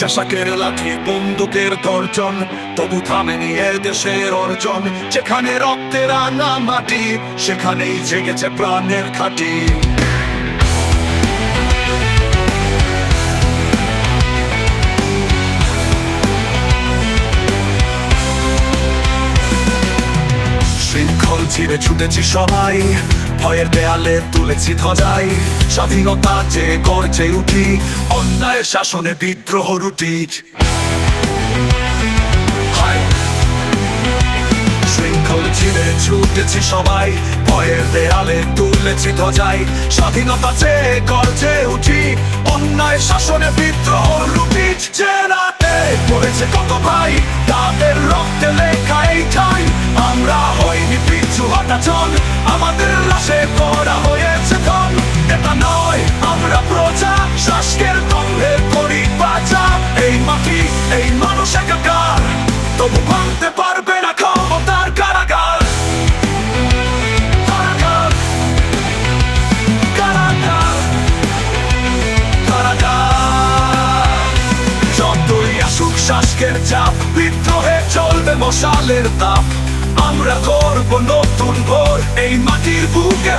শাসকের লাঠি, বন্দুকের তর্জন তবু থামেনি এ দেশের অর্জন। যেখানে রক্তের রাঙা মাটি, সেখানেই জেগেছে প্রাণের খাটি। ছিঁড়ে ছুটেছি সবাই, ভয়ের দেয়ালে তুলেছি ধ্বজাই। স্বাধীনতা যে করছে উঠি অন্যায় শাসনে বিদ্রোহ রুটি। ছুটেছি সবাই, ভয়ের দেয়ালে তুলেছি স্বাধীনতা যে গর্জে উঠি অন্যায় শাসনে বিদ্রোহ রুটি। যে পড়েছে কত ভাই পিছু আমাদের লাশে পড়া হয়েছে ধন এটা নয়, আমরা প্রজা। শাসকের দম্ভে করি বাঁচা এই মাটি, এই মানুষ একাকার। তবু ভাঙতে পারবে না ক্ষমতার কারাগার। শাসকের চাপ, বিদ্রোহে চলবে মশালের তাপ। আমরা করব নতুন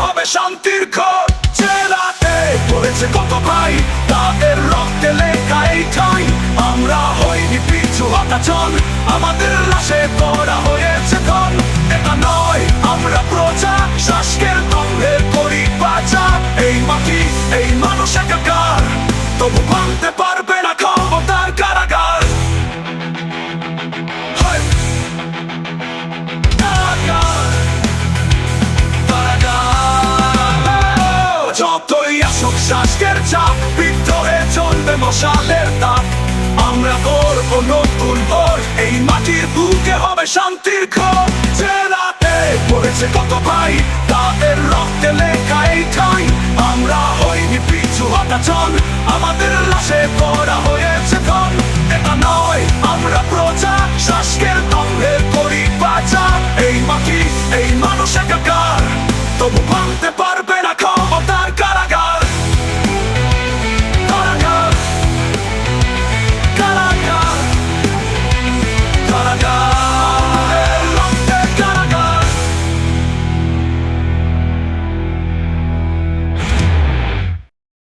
হবে শান্তির ঘর। জেলাতে পড়েছে কত ভাই, তাদের রক্তে লেখা এই ঠাই। আমরা হইনি পিছু চল, আমাদের লাশে পড়া হয়েছে ধন। এটা নয়, আমরা প্রজা মশালের তাপ। আমরা করব নতুন ভোর এই মাটির বুকে হবে শান্তির যে রাতে পড়েছে কত ভাই, তাদের রক্তে লেখা এই ঠাই। আমরা হইনি পিছু হটাচন আমাদের লাশে পড়া হয়েছে ধন এটা নয়, আমরা প্রজা। শাসকের দম্ভে করি বাঁচা এই মাটি, এই মানুষ একাকার। তবু ভাঙ